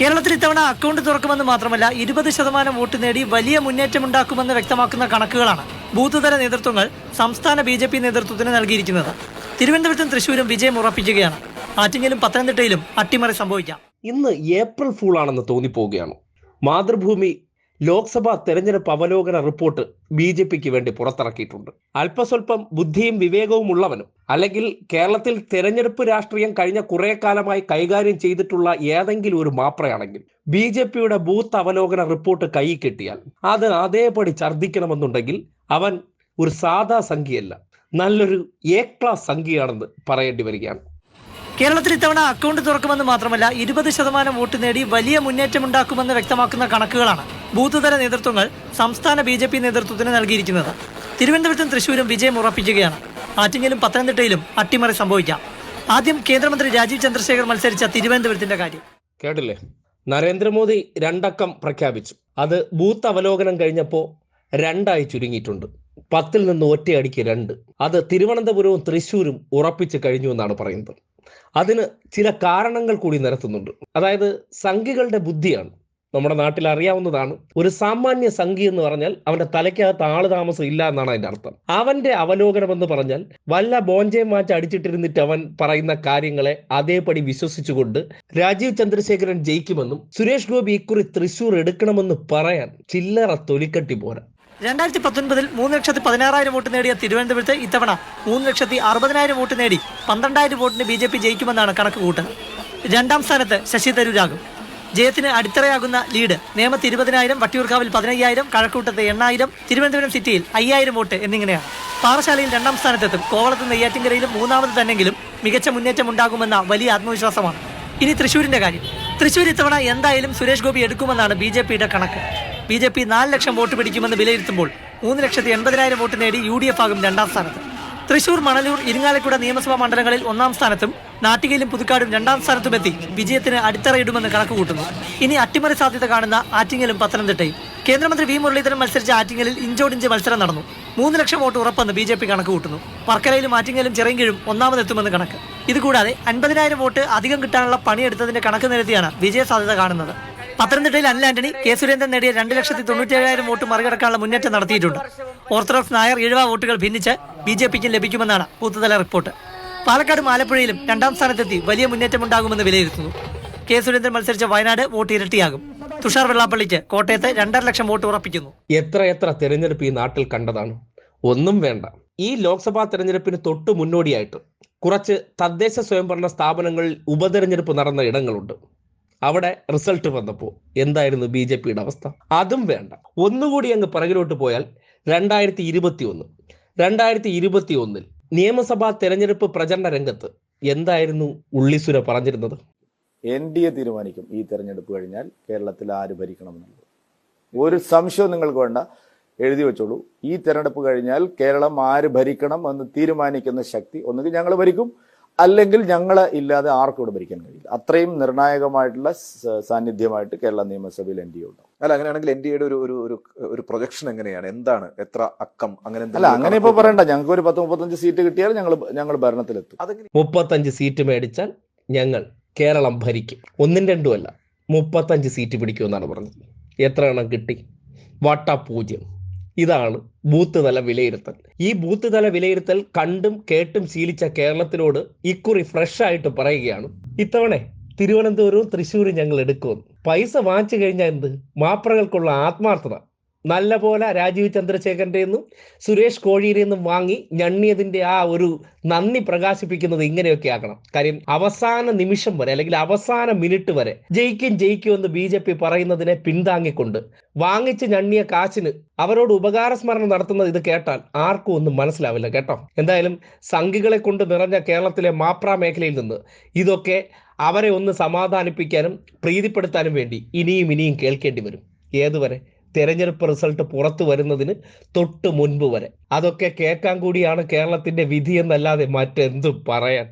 കേരളത്തിൽ ഇത്തവണ അക്കൗണ്ട് തുറക്കുമെന്ന് മാത്രമല്ല ഇരുപത് ശതമാനം വോട്ട് നേടി വലിയ മുന്നേറ്റമുണ്ടാക്കുമെന്ന് വ്യക്തമാക്കുന്ന കണക്കുകളാണ് ബൂത്ത് തല നേതൃത്വങ്ങൾ സംസ്ഥാന ബി ജെ പി നേതൃത്വത്തിന് നൽകിയിരിക്കുന്നത്. തിരുവനന്തപുരത്തും തൃശൂരും വിജയം ഉറപ്പിക്കുകയാണ്. ആറ്റിങ്ങലും പത്തനംതിട്ടയിലും അട്ടിമറി സംഭവിക്കാം. ഇന്ന് ഏപ്രിൽ ഫൂൾ ആണെന്ന് തോന്നിപ്പോവുകയാണ്. മാതൃഭൂമി ലോക്സഭാ തെരഞ്ഞെടുപ്പ് അവലോകന റിപ്പോർട്ട് ബി ജെ പിക്ക് വേണ്ടി പുറത്തിറക്കിയിട്ടുണ്ട്. അല്പസ്വല്പം ബുദ്ധിയും വിവേകവും ഉള്ളവനും അല്ലെങ്കിൽ കേരളത്തിൽ തെരഞ്ഞെടുപ്പ് രാഷ്ട്രീയം കഴിഞ്ഞ കുറെ കാലമായി കൈകാര്യം ചെയ്തിട്ടുള്ള ഏതെങ്കിലും ഒരു മാപ്രയാണെങ്കിൽ ബി ജെ പിയുടെ ബൂത്ത് അവലോകന റിപ്പോർട്ട് കൈ കിട്ടിയാൽ അത് അതേപടി ഛർദ്ദിക്കണമെന്നുണ്ടെങ്കിൽ അവൻ ഒരു സാധാ സംഖ്യയല്ല നല്ലൊരു എ ക്ലാസ് സംഖ്യയാണെന്ന് പറയേണ്ടി വരികയാണ്. കേരളത്തിൽ ഇത്തവണ അക്കൗണ്ട് തുറക്കുമെന്ന് മാത്രമല്ല ഇരുപത് ശതമാനം വോട്ട് നേടി വലിയ മുന്നേറ്റം മുന്നേറ്റമുണ്ടാക്കുമെന്ന് വ്യക്തമാക്കുന്ന കണക്കുകളാണ്. ബൂത്ത് തല നേതൃത്വങ്ങൾ സംസ്ഥാന ബി ജെ പി നേതൃത്വത്തിന് നൽകിയിരിക്കുന്നത്. തിരുവനന്തപുരത്തും തൃശൂരും വിജയം ഉറപ്പിക്കുകയാണ്. ആറ്റിങ്ങലും പത്തനംതിട്ടയിലും അട്ടിമറി സംഭവിക്കാം. ആദ്യം കേന്ദ്രമന്ത്രി രാജീവ് ചന്ദ്രശേഖർ മത്സരിച്ച തിരുവനന്തപുരത്തിന്റെ കാര്യം. കേട്ടില്ലേ? നരേന്ദ്രമോദി രണ്ടക്കം പ്രഖ്യാപിച്ചു. അത് ബൂത്ത് അവലോകനം കഴിഞ്ഞപ്പോൾ രണ്ടായി ചുരുങ്ങിയിട്ടുണ്ട്. പത്തിൽ നിന്ന് ഒറ്റയടിക്ക് രണ്ട്. അത് തിരുവനന്തപുരവും തൃശ്ശൂരും ഉറപ്പിച്ചു കഴിഞ്ഞു എന്നാണ് പറയുന്നത്. അതിന് ചില കാരണങ്ങൾ കൂടി നിരത്തുന്നുണ്ട്. അതായത് സംഘികളുടെ ബുദ്ധിയാണ്. നമ്മുടെ നാട്ടിൽ അറിയാവുന്നതാണ്. ഒരു സാമാന്യ സംഖ്യ എന്ന് പറഞ്ഞാൽ അവന്റെ തലയ്ക്കകത്ത് ആൾ താമസം ഇല്ല എന്നാണ് അതിന്റെ അർത്ഥം. അവന്റെ അവലോകനം എന്ന് പറഞ്ഞാൽ വല്ല ബോഞ്ചെ മാച്ച് അടിച്ചിട്ടിരുന്നിട്ട് അവൻ പറയുന്ന കാര്യങ്ങളെ അതേപടി വിശ്വസിച്ചുകൊണ്ട് രാജീവ് ചന്ദ്രശേഖരൻ ജയിക്കുമെന്നും സുരേഷ് ഗോപി ഇക്കുറി തൃശൂർ എടുക്കണമെന്ന് പറയാൻ ചില്ലറ തൊലിക്കട്ടി പോരാ. രണ്ടായിരത്തി പത്തൊൻപതിൽ മൂന്ന് ലക്ഷത്തി പതിനാറായിരം വോട്ട് നേടിയ തിരുവനന്തപുരത്ത് ഇത്തവണ മൂന്ന് ലക്ഷത്തി അറുപതിനായിരം വോട്ട് നേടി പന്ത്രണ്ടായിരം വോട്ടിന് ബി ജെ പി ജയിക്കുമെന്നാണ് കണക്ക് കൂട്ടുന്നത് രണ്ടാം സ്ഥാനത്ത് ശശി തരൂരാകും. ജയത്തിന് അടിത്തറയാകുന്ന ലീഡ് നേമത്ത് ഇരുപതിനായിരം വട്ടിയൂർക്കാവിൽ പതിനയ്യായിരം കഴക്കൂട്ടത്ത് എണ്ണായിരം തിരുവനന്തപുരം സിറ്റിയിൽ അയ്യായിരം വോട്ട് എന്നിങ്ങനെയാണ്. പാറശാലയിൽ രണ്ടാം സ്ഥാനത്തെത്തും. കോവളത്ത് നെയ്യാറ്റിൻകരയിലും മൂന്നാമത് തന്നെങ്കിലും മികച്ച മുന്നേറ്റം ഉണ്ടാകുമെന്ന വലിയ ആത്മവിശ്വാസമാണ്. ഇനി തൃശ്ശൂരിന്റെ കാര്യം. തൃശ്ശൂർ ഇത്തവണ എന്തായാലും സുരേഷ് ഗോപി എടുക്കുമെന്നാണ് ബി ജെ പിയുടെ കണക്ക്. ബി ജെ പി നാല് ലക്ഷം വോട്ട് പിടിക്കുമെന്ന് വിലയിരുത്തുമ്പോൾ മൂന്ന് ലക്ഷത്തി എൺപതിനായിരം വോട്ട് നേടി യു ഡി എഫ് ആകും രണ്ടാം സ്ഥാനത്ത്. തൃശൂർ മണലൂർ ഇരിങ്ങാലക്കുട നിയമസഭാ മണ്ഡലങ്ങളിൽ ഒന്നാം സ്ഥാനത്തും നാട്ടികയിലും പുതുക്കാടും രണ്ടാം സ്ഥാനത്തുമെത്തി വിജയത്തിന് അടിത്തറയിടുമെന്ന് കണക്ക് കൂട്ടുന്നു ഇനി അട്ടിമറി സാധ്യത കാണുന്ന ആറ്റിങ്ങലും പത്തനംതിട്ടയും. കേന്ദ്രമന്ത്രി വി മുരളീധരൻ മത്സരിച്ച ആറ്റിങ്ങലിൽ ഇഞ്ചോടിഞ്ച് മത്സരം നടന്നു. മൂന്ന് ലക്ഷം വോട്ട് ഉറപ്പെന്ന് ബി ജെ പി കണക്ക് കൂട്ടുന്നു വർക്കലയിലും ആറ്റിങ്ങലും ചിറങ്കീഴും ഒന്നാമതെത്തുമെന്ന് കണക്ക്. ഇതുകൂടാതെ അൻപതിനായിരം വോട്ട് അധികം കിട്ടാനുള്ള പണിയെടുത്തതിന്റെ കണക്ക് നിരത്തിയാണ് വിജയ സാധ്യത കാണുന്നത്. പത്തനംതിട്ടയിൽ അനിൽ ആന്റണി കെ സുരേന്ദ്രൻ നേടിയ രണ്ട് ലക്ഷത്തി തൊണ്ണൂറ്റേഴായിരം വോട്ട് മറികടക്കാനുള്ള മുന്നേറ്റം നടത്തിയിട്ടുണ്ട്. ഓർത്തഡോക്സ് നായർ ഇഴവ വോട്ടുകൾ ഭിന്നിച്ച് ബി ജെ പിക്ക് ലഭിക്കുമെന്നാണ് ബൂത്തുതല റിപ്പോർട്ട്. പാലക്കാട് ആലപ്പുഴയിലും രണ്ടാം സ്ഥാനത്തെത്തി വലിയ മുന്നേറ്റം മുന്നേറ്റമുണ്ടാകുമെന്ന് വിലയിരുത്തുന്നു. കെ സുരേന്ദ്രൻ മത്സരിച്ച വയനാട് വോട്ട് ഇരട്ടിയാകും. തുഷാർ വെള്ളാപ്പള്ളിക്ക് കോട്ടയത്ത് രണ്ടര ലക്ഷം വോട്ട് ഉറപ്പിക്കുന്നു. എത്ര എത്ര തെരഞ്ഞെടുപ്പ് ഈ നാട്ടിൽ കണ്ടതാണ്? ഒന്നും വേണ്ട. ഈ ലോക്സഭാ തെരഞ്ഞെടുപ്പിന് തൊട്ട് മുന്നോടിയായിട്ട് കുറച്ച് തദ്ദേശ സ്വയംഭരണ സ്ഥാപനങ്ങളിൽ ഉപതെരഞ്ഞെടുപ്പ് നടന്ന ഇടങ്ങളുണ്ട്. അവിടെ റിസൾട്ട് വന്നപ്പോൾ എന്തായിരുന്നു ബി ജെ പിയുടെ അവസ്ഥ? അതും വേണ്ട. ഒന്നുകൂടി അങ്ങ് പിറകിലോട്ട് പോയാൽ രണ്ടായിരത്തി ഇരുപത്തി ഒന്ന് രണ്ടായിരത്തി ഇരുപത്തി ഒന്നിൽ നിയമസഭാ തെരഞ്ഞെടുപ്പ് പ്രചരണ രംഗത്ത് എന്തായിരുന്നു ഉള്ളിസുര പറഞ്ഞിരുന്നത്? എൻ ഡി എ തീരുമാനിക്കും ഈ തെരഞ്ഞെടുപ്പ് കഴിഞ്ഞാൽ കേരളത്തിൽ ആര് ഭരിക്കണമെന്നുള്ളത്. ഒരു സംശയവും നിങ്ങൾക്ക് വേണ്ട. എഴുതി വെച്ചോളൂ. ഈ തെരഞ്ഞെടുപ്പ് കഴിഞ്ഞാൽ കേരളം ആര് ഭരിക്കണം എന്ന് തീരുമാനിക്കുന്ന ശക്തി ഒന്നുകിൽ ഞങ്ങൾ ഭരിക്കും അല്ലെങ്കിൽ ഞങ്ങൾ ഇല്ലാതെ ആർക്കും ഇവിടെ ഭരിക്കാൻ കഴിയില്ല. അത്രയും നിർണായകമായിട്ടുള്ള സാന്നിധ്യമായിട്ട് കേരള നിയമസഭയിൽ എൻ ഡി എ ഉണ്ടാവും അല്ല അങ്ങനെയാണെങ്കിൽ എൻ ഡി എയുടെ ഒരു ഒരു ഒരു ഒരു പ്രൊജക്ഷൻ എങ്ങനെയാണ്? എന്താണ്? എത്ര അക്കം? അങ്ങനെ അല്ല അങ്ങനെ ഇപ്പൊ പറയണ്ട. ഞങ്ങൾക്ക് ഒരു പത്ത് മുപ്പത്തഞ്ച് സീറ്റ് കിട്ടിയാൽ ഞങ്ങൾ ഞങ്ങൾ ഭരണത്തിലെത്തും. അതെങ്ങനെ? മുപ്പത്തഞ്ച് സീറ്റ് മേടിച്ചാൽ ഞങ്ങൾ കേരളം ഭരിക്കും. ഒന്നും രണ്ടുമല്ല മുപ്പത്തഞ്ച് സീറ്റ് പിടിക്കുമെന്നാണ് പറഞ്ഞത്. എത്ര എണ്ണം കിട്ടി? വട്ട പൂജ്യം. ഇതാണ് ബൂത്ത് തല വിലയിരുത്തൽ. ഈ ബൂത്ത് തല വിലയിരുത്തൽ കണ്ടും കേട്ടും ശീലിച്ച കേരളത്തിനോട് ഇക്കുറി ഫ്രഷ് ആയിട്ട് പറയുകയാണ്. ഇത്തവണ തിരുവനന്തപുരവും തൃശ്ശൂരും ഞങ്ങൾ എടുക്കുമെന്ന് പൈസ വാങ്ങിച്ചു കഴിഞ്ഞാൽ എന്ത്? മാപ്രകൾക്കുള്ള ആത്മാർത്ഥത. നല്ല പോലെ രാജീവ് ചന്ദ്രശേഖരന്റെ നിന്നും സുരേഷ് കോഴിയുടെ നിന്നും വാങ്ങി ഞണ്ണിയതിന്റെ ആ ഒരു നന്ദി പ്രകാശിപ്പിക്കുന്നത് ഇങ്ങനെയൊക്കെ ആക്കണം കാര്യം അവസാന നിമിഷം വരെ അല്ലെങ്കിൽ അവസാന മിനിറ്റ് വരെ ജയിക്കും ജയിക്കും എന്ന് ബി ജെ പി പറയുന്നതിനെ പിന്താങ്ങിക്കൊണ്ട് വാങ്ങിച്ച് ഞണ്ണിയ കാശിന് അവരോട് ഉപകാര സ്മരണ നടത്തുന്നത് ഇത് കേട്ടാൽ ആർക്കും ഒന്നും മനസ്സിലാവില്ല കേട്ടോ. എന്തായാലും സംഘികളെ കൊണ്ട് നിറഞ്ഞ കേരളത്തിലെ മാപ്ര മേഖലയിൽ നിന്ന് ഇതൊക്കെ അവരെ ഒന്ന് സമാധാനിപ്പിക്കാനും പ്രീതിപ്പെടുത്താനും വേണ്ടി ഇനിയും ഇനിയും കേൾക്കേണ്ടി വരും. ഏതുവരെ? തെരഞ്ഞെടുപ്പ് റിസൾട്ട് പുറത്തു വരുന്നതിന് തൊട്ട് മുൻപ് വരെ. അതൊക്കെ കേൾക്കാൻ കൂടിയാണ് കേരളത്തിന്റെ വിധി എന്നല്ലാതെ മറ്റെന്തും പറയാൻ